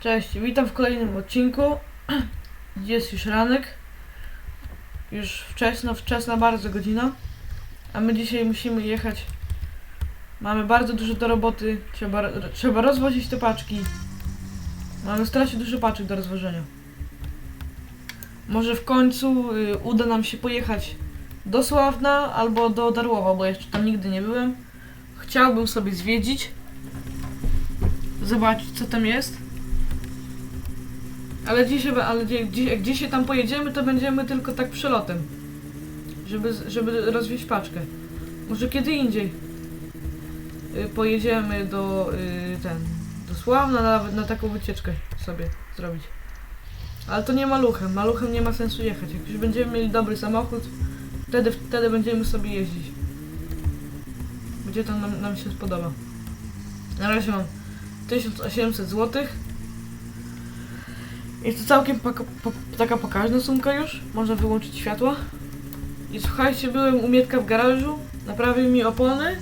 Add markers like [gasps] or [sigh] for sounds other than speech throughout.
Cześć, witam w kolejnym odcinku. Jest już ranek. Już wczesna, wczesna bardzo godzina. A my dzisiaj musimy jechać. Mamy bardzo dużo do roboty. Trzeba, trzeba rozwozić te paczki. Mamy strasznie dużo paczek do rozwożenia. Może w końcu y, uda nam się pojechać do Sławna albo do Darłowa, bo jeszcze tam nigdy nie byłem. Chciałbym sobie zwiedzić. Zobaczyć co tam jest. Ale dzisiaj, ale gdzie, gdzie, jak dzisiaj tam pojedziemy, to będziemy tylko tak przelotem. Żeby, żeby rozwieźć paczkę. Może kiedy indziej. Y, pojedziemy do y, ten. Do Sławna nawet na taką wycieczkę sobie zrobić. Ale to nie maluchem. Maluchem nie ma sensu jechać. Jak już będziemy mieli dobry samochód, wtedy, wtedy będziemy sobie jeździć. Będzie to nam, nam się spodoba. Na razie mam 1800 złotych. Jest to całkiem po, taka pokaźna sumka już. Można wyłączyć światła. I słuchajcie, byłem u Mietka w garażu, naprawił mi opony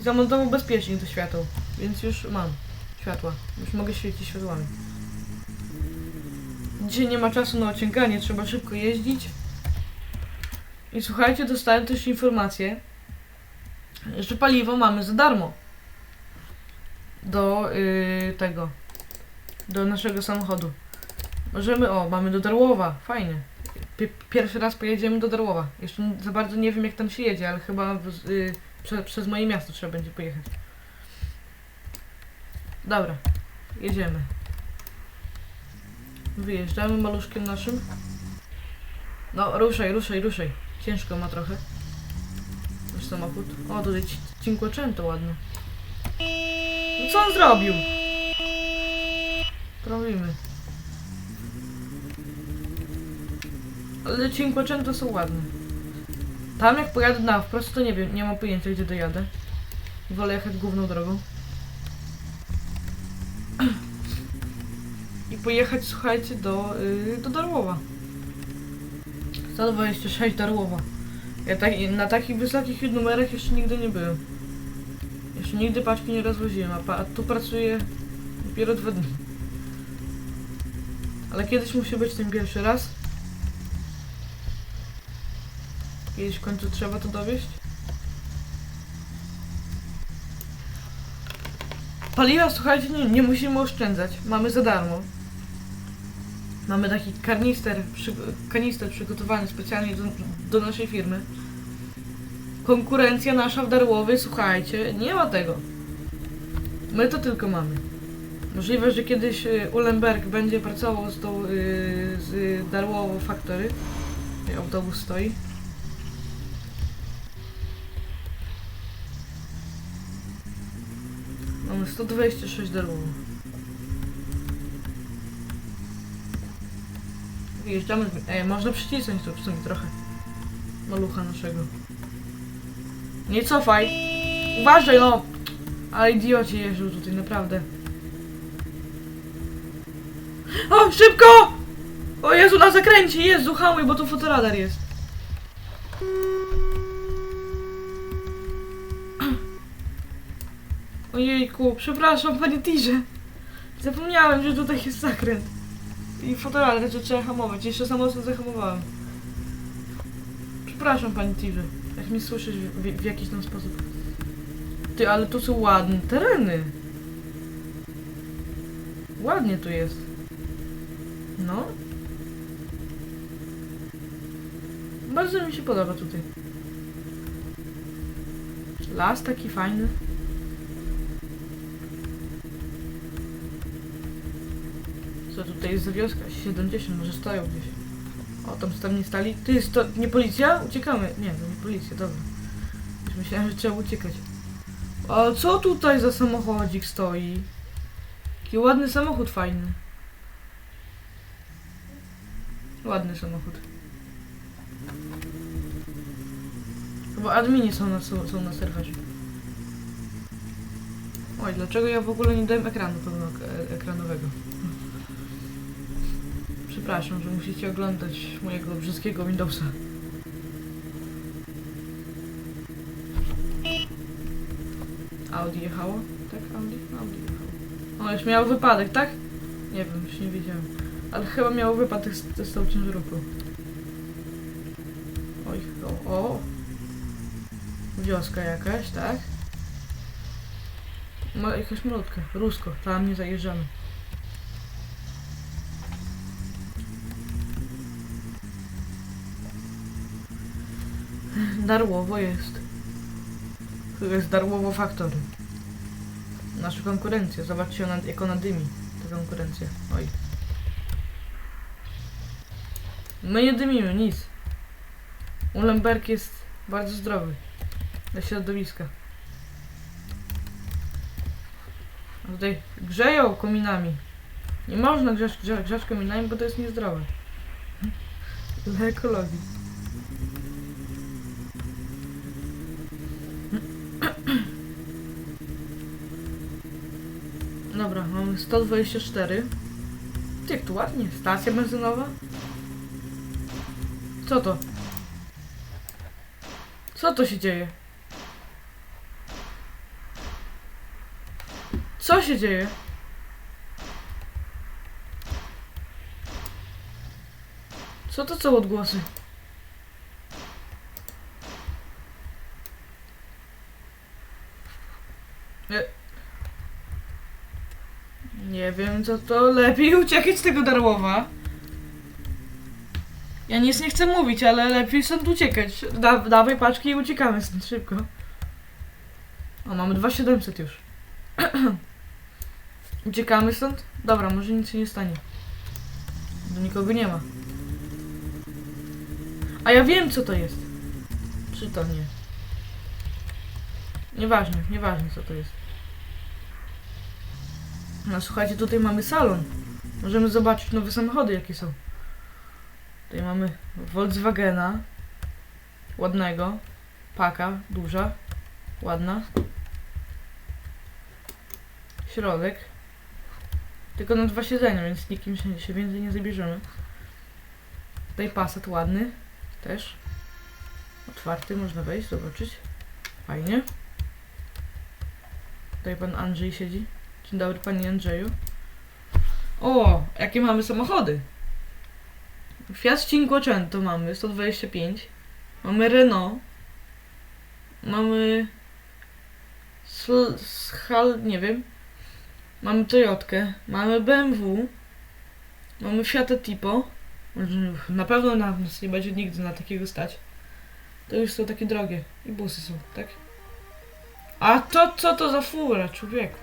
i zamontował bezpiecznik do świateł. Więc już mam światła. Już mogę świecić światłami. Dzisiaj nie ma czasu na ociąganie, trzeba szybko jeździć. I słuchajcie, dostałem też informację, że paliwo mamy za darmo. Do yy, tego. Do naszego samochodu. Możemy, o, mamy do Darłowa, fajnie. Pi- pierwszy raz pojedziemy do Darłowa. Jeszcze za bardzo nie wiem jak tam się jedzie, ale chyba w, y, prze, przez moje miasto trzeba będzie pojechać. Dobra, jedziemy. Wyjeżdżamy maluszkiem naszym. No, ruszaj, ruszaj, ruszaj. Ciężko ma trochę. Nasz samochód. O, tutaj ci- Cinquecento ładne. No co on zrobił? Robimy. Ale Cinquecento są ładne. Tam jak pojadę na wprost, to nie wiem, nie mam pojęcia gdzie dojadę. Wolę jechać główną drogą. I pojechać, słuchajcie, do, yy, do Darłowa. 126 Darłowa. Ja tak, na takich wysokich numerach jeszcze nigdy nie byłem. Jeszcze nigdy paczki nie rozwoziłem, a, pa, a tu pracuję dopiero dwa dni. Ale kiedyś musi być ten pierwszy raz. Kiedyś w końcu trzeba to dowieść. Paliwa, słuchajcie, nie, nie musimy oszczędzać. Mamy za darmo. Mamy taki karnister, przy, kanister przygotowany specjalnie do, do naszej firmy. Konkurencja nasza w Darłowie, słuchajcie, nie ma tego. My to tylko mamy. Możliwe, że kiedyś y, Ulenberg będzie pracował z tą, y, z Darłowo Factory. Autobus stoi. Mamy 126 Darłowo. Wjeżdżamy. z- Ej, można przycisnąć to w sumie trochę. Malucha naszego. Nie cofaj! Uważaj no! Ale idioci jeżdżą tutaj, naprawdę. O, szybko! O Jezu, na zakręcie! Jezu, hamuj, bo tu fotoradar jest. Ojejku, przepraszam, panie Tirze. Zapomniałem, że tutaj jest zakręt. I fotoradar, że trzeba hamować. Jeszcze za mocno zahamowałem. Przepraszam, pani Tirze. Jak mnie słyszysz w, w jakiś tam sposób. Ty, ale tu są ładne tereny. Ładnie tu jest. No. Bardzo mi się podoba tutaj. Las taki fajny. Co tutaj jest wioska? 70, może stoją gdzieś. O, tam tam nie stali. Ty, jest to nie policja? Uciekamy. Nie, to nie policja, dobra. Już myślałem, że trzeba uciekać. A co tutaj za samochodzik stoi? Jaki ładny samochód fajny. Ładny samochód. Chyba admini są na, są na serwerze. Oj, dlaczego ja w ogóle nie dałem ekranu pełno e- ekranowego? Przepraszam, że musicie oglądać mojego brzydkiego Windowsa. Audi jechało? Tak, Audi? Audi jechało. O, już miał wypadek, tak? Nie wiem, już nie wiedziałem. Ale chyba miał wypadek z, z tą ciężarówką. Oj, o, o. Wioska jakaś, tak? Ma jakaś malutka. Rusko, tam nie zajeżdżamy. Darłowo jest. Tu jest Darłowo Factory. Nasza konkurencja. Zobaczcie ona, jak ona dymi. Ta konkurencja. Oj. My nie dymimy, nic. Ulemberg jest bardzo zdrowy. Dla środowiska. A tutaj grzeją kominami. Nie można grzać, grzać, grzać kominami, bo to jest niezdrowe. Dla ekologii. Dobra, mamy 124. Jak tu ładnie, stacja benzynowa. Co to? Co to się dzieje? Co się dzieje? Co to są odgłosy? E. Nie co to, lepiej [laughs] uciekać z tego Darłowa. Ja nic nie chcę mówić, ale lepiej stąd uciekać. Da, dawaj paczki i uciekamy stąd szybko. O, mamy 2700 już. [clears throat] uciekamy stąd? Dobra, może nic się nie stanie. Do nikogo nie ma. A ja wiem co to jest. Czy to nie? Nieważne, nieważne co to jest. No słuchajcie, tutaj mamy salon. Możemy zobaczyć nowe samochody jakie są. Tutaj mamy Volkswagena. Ładnego. Paka, duża. Ładna. Środek. Tylko na dwa siedzenia, więc nikim się, się więcej nie zabierzemy. Tutaj Passat ładny. Też. Otwarty, można wejść, zobaczyć. Fajnie. Tutaj pan Andrzej siedzi. Dzień dobry panie Andrzeju. O, jakie mamy samochody. Fiat Cinquecento mamy, 125. Mamy Renault. Mamy... Schal, nie wiem. Mamy Toyotkę. Mamy BMW. Mamy Fiat Tipo. Na pewno na nas nie będzie nigdy na takiego stać. To już są takie drogie. I busy są, tak? A to co to za fura, człowieku?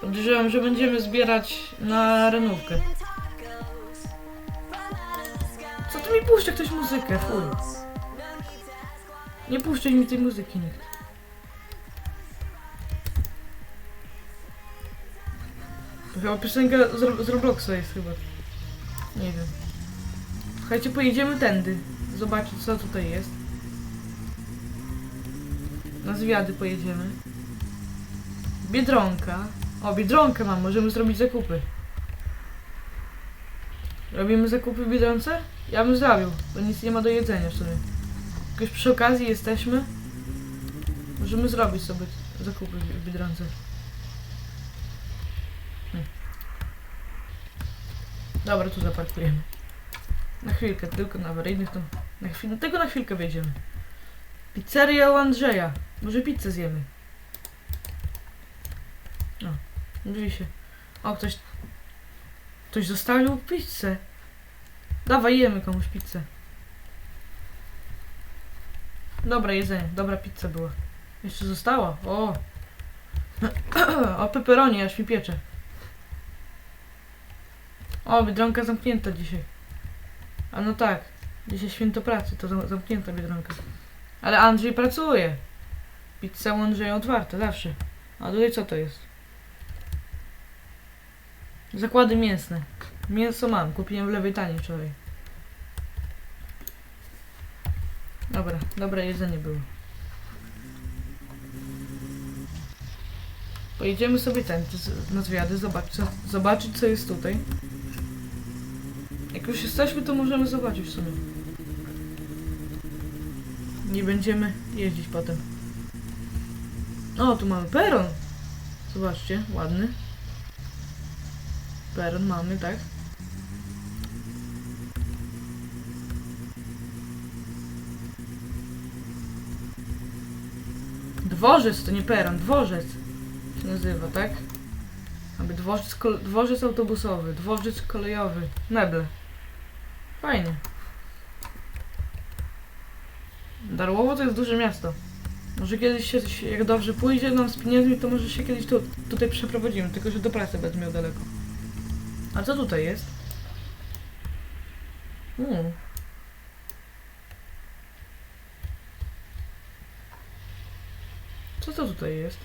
Podejrzewam, że będziemy zbierać na renówkę. Co tu mi puszcza ktoś muzykę? Fuj. Nie puszczaj mi tej muzyki nikt. Chyba piosenka z, z Robloxa jest chyba. Nie wiem. Słuchajcie, pojedziemy tędy. Zobaczyć co tutaj jest. Na zwiady pojedziemy. Biedronka. O, Biedronkę mam, możemy zrobić zakupy. Robimy zakupy w Biedronce? Ja bym zrobił, bo nic nie ma do jedzenia w sumie. Jakoś przy okazji jesteśmy. Możemy zrobić sobie zakupy w Biedronce. Hmm. Dobra, tu zaparkujemy. Na chwilkę, tylko na awaryjnych to... Na chwilę, tylko na chwilkę wejdziemy. Pizzeria u Andrzeja. Może pizzę zjemy. Drzwi się. O, ktoś... Ktoś zostawił pizzę. Dawaj, jemy komuś pizzę. Dobra jedzenie, dobra pizza była. Jeszcze została, o. [clears throat] o, peperoni, aż mi piecze. O, Biedronka zamknięta dzisiaj. A no tak, dzisiaj święto pracy, to zam- zamknięta Biedronka. Ale Andrzej pracuje. Pizza u Andrzeja otwarta, zawsze. A tutaj co to jest? Zakłady mięsne. Mięso mam, kupiłem w lewej tanie wczoraj. Dobra, dobre jedzenie było. Pojedziemy sobie ten, na zwiady, zobaczyć zobaczyć co jest tutaj. Jak już jesteśmy, to możemy zobaczyć w sumie. Nie będziemy jeździć potem. O, tu mamy peron. Zobaczcie, ładny. Peron mamy, tak? Dworzec, to nie peron, dworzec się nazywa, tak? Aby dworzec, dworzec autobusowy, dworzec kolejowy, meble. Fajnie. Darłowo to jest duże miasto. Może kiedyś się- jak dobrze pójdzie nam z pieniędzmi, to może się kiedyś tu, tutaj przeprowadzimy, tylko że do pracy będę miał daleko. A co tutaj jest? Hmm. Co to tutaj jest?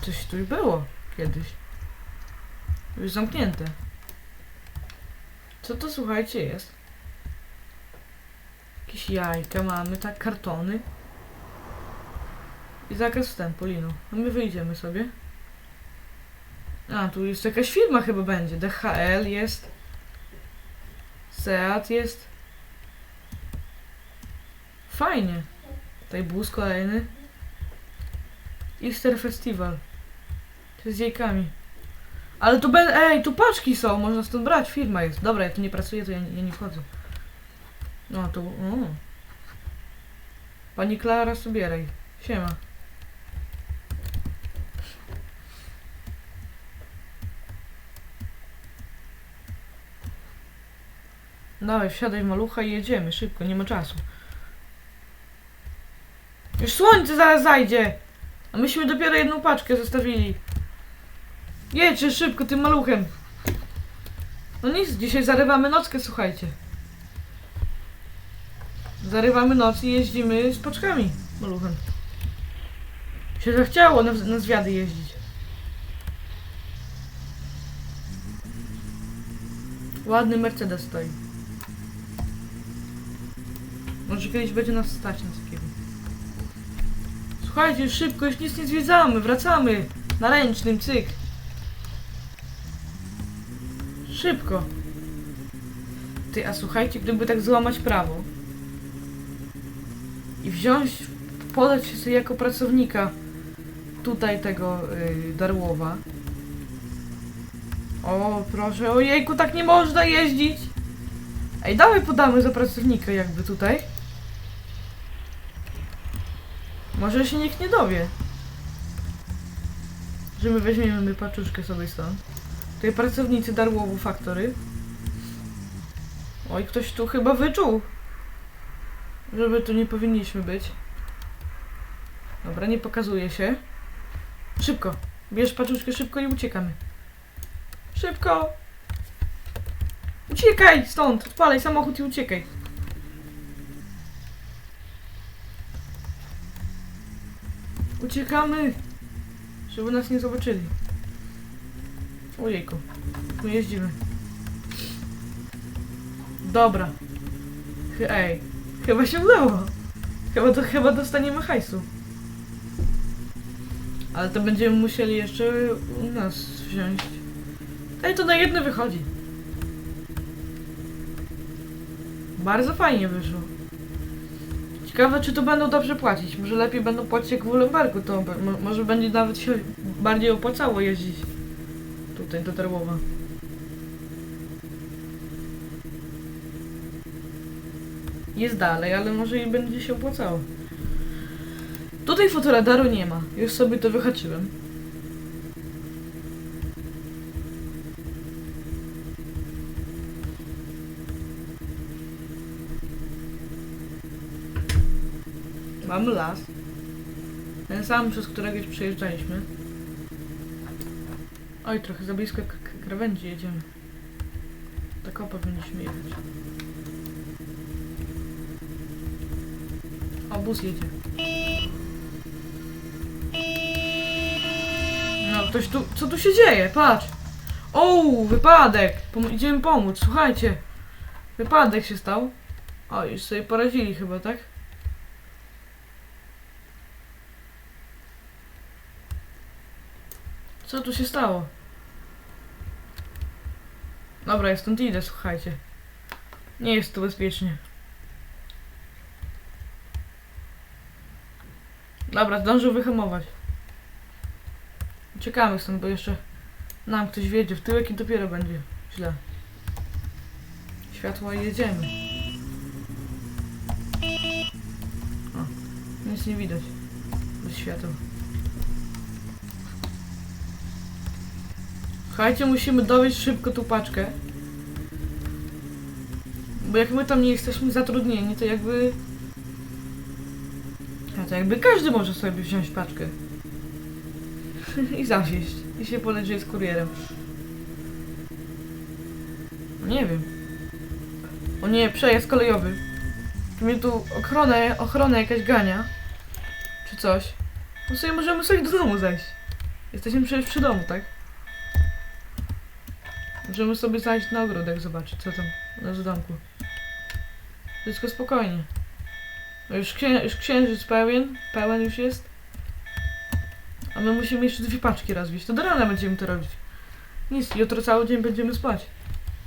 Coś tu było kiedyś. Już zamknięte. Co to słuchajcie jest? Jakieś jajka mamy, tak, kartony. I zakaz wstępu, Lino. No my wyjdziemy sobie. A, tu jest jakaś firma chyba będzie. DHL jest. Seat jest. Fajnie. Tutaj bus kolejny. Easter Festival. To z jajkami. Ale tu będę. Ej, tu paczki są, można stąd brać, firma jest. Dobra, ja tu nie pracuję, to ja, ja nie wchodzę. No tu. O. Pani Klara Sobieraj. Siema. Dawaj, wsiadaj w malucha i jedziemy, szybko, nie ma czasu. Już słońce zaraz zajdzie! A myśmy dopiero jedną paczkę zostawili. Jedźcie szybko tym maluchem. No nic, dzisiaj zarywamy nockę, słuchajcie. Zarywamy noc i jeździmy z paczkami maluchem. Się zachciało na, na zwiady jeździć. Ładny Mercedes stoi. Może kiedyś będzie nas stać na takiego. Słuchajcie, szybko, już nic nie zwiedzamy, wracamy. Na ręcznym, cyk. Szybko. Ty, a słuchajcie, gdyby tak złamać prawo i wziąć, podać się jako pracownika tutaj tego yy, Darłowa. O, proszę, ojejku, tak nie można jeździć. Ej, dawaj podamy za pracownika jakby tutaj. Może się nikt nie dowie. Że my weźmiemy my paczuszkę sobie stąd. Tutaj pracownicy Darłowu Factory. Oj, ktoś tu chyba wyczuł. Żeby tu nie powinniśmy być. Dobra, nie pokazuje się. Szybko. Bierz paczuszkę szybko i uciekamy. Szybko! Uciekaj stąd! Odpalaj samochód i uciekaj. Uciekamy! Żeby nas nie zobaczyli. Ojejku. My jeździmy. Dobra. Chy- Ej. Chyba się udało. Chyba, to, chyba dostaniemy hajsu. Ale to będziemy musieli jeszcze u nas wziąć. Ej, to na jedno wychodzi. Bardzo fajnie wyszło. Ciekawe, czy to będą dobrze płacić. Może lepiej będą płacić jak w Ulembergu, to może będzie nawet się bardziej opłacało jeździć tutaj do Darłowa. Jest dalej, ale może i będzie się opłacało. Tutaj fotoradaru nie ma. Już sobie to wyhaczyłem. Mamy las. Ten sam, przez któregoś przejeżdżaliśmy. Oj, trochę za blisko krawędzi jedziemy. Tak o powinniśmy jechać. O, bus jedzie. No, ktoś tu... Co tu się dzieje? Patrz! O, wypadek! Pom idziemy pomóc, słuchajcie. Wypadek się stał. O, już sobie poradzili chyba, tak? Co tu się stało? Dobra, ja stąd idę, słuchajcie. Nie jest tu bezpiecznie. Dobra, zdążył wyhamować. Uciekamy stąd, bo jeszcze nam ktoś wiedzie w tyłek i dopiero będzie źle. Światła i jedziemy. O, nic nie widać. Bez świateł. Słuchajcie, musimy dowieść szybko tą paczkę. Bo jak my tam nie jesteśmy zatrudnieni, to jakby... A to jakby każdy może sobie wziąć paczkę. [laughs] I zawieźć. I się że jest kurierem. No Nie wiem. O nie, przejazd kolejowy. Tu mnie tu ochronę, ochronę jakaś gania. Czy coś. No sobie możemy sobie do domu zejść. Jesteśmy przecież przy domu, tak? Możemy sobie zajść na ogródek, zobaczyć co tam na domku. Wszystko spokojnie. No już, księ już księżyc pełen, pełen już jest. A my musimy jeszcze dwie paczki rozwieźć. To do rana będziemy to robić. Nic, jutro cały dzień będziemy spać.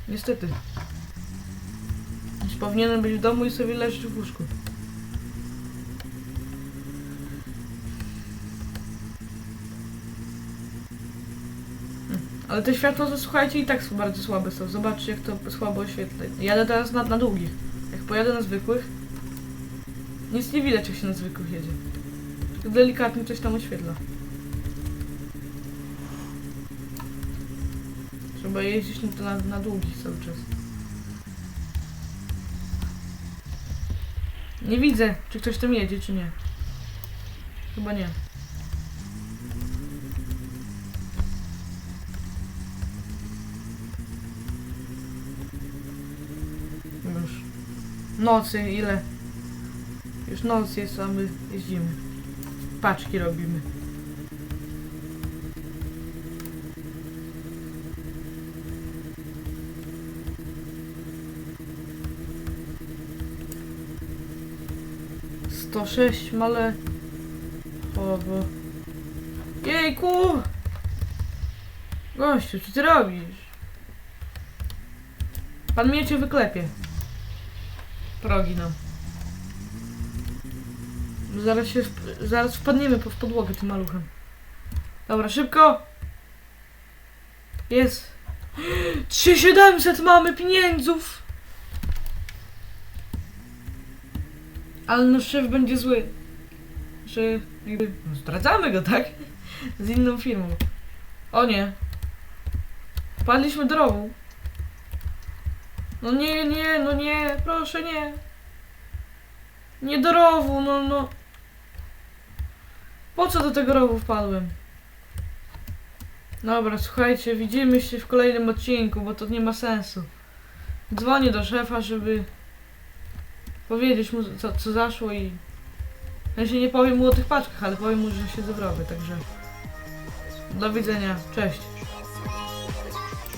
Niestety. Już powinienem być w domu i sobie leżeć w łóżku. Hmm, Ale te światła, słuchajcie, i tak są bardzo słabe są. Zobaczcie, jak to słabo oświetla. Jadę teraz na, na długich. Jak pojadę na zwykłych, nic nie widać, jak się na zwykłych jedzie. Tylko delikatnie coś tam oświetla. Trzeba jeździć na, na, na długich cały czas. Nie widzę, czy ktoś tam jedzie, czy nie. Chyba nie. Już. Nocy, ile? Już noc jest, a my jeździmy. Paczki robimy. Sto sześć male. O, bo... Jejku! Gościu, co ty robisz? Pan mnie cię wyklepie. Progi nam. Zaraz się, zaraz wpadniemy po- w podłogę tym maluchem. Dobra, szybko! Jest! [gasps] 3700 mamy pieniędzów! Ale nasz szef będzie zły. Że jakby no, zdradzamy go, tak? [laughs] Z inną firmą. O nie. Wpadliśmy do rowu. No nie, nie, no nie, proszę nie. Nie do rowu, no, no. Po co do tego rowu wpadłem? Dobra, słuchajcie, widzimy się w kolejnym odcinku, bo to nie ma sensu. Dzwonię do szefa, żeby powiedzieć mu, co, co zaszło i... Ja się nie powiem mu o tych paczkach, ale powiem mu, że się zrobię, także... Do widzenia, cześć.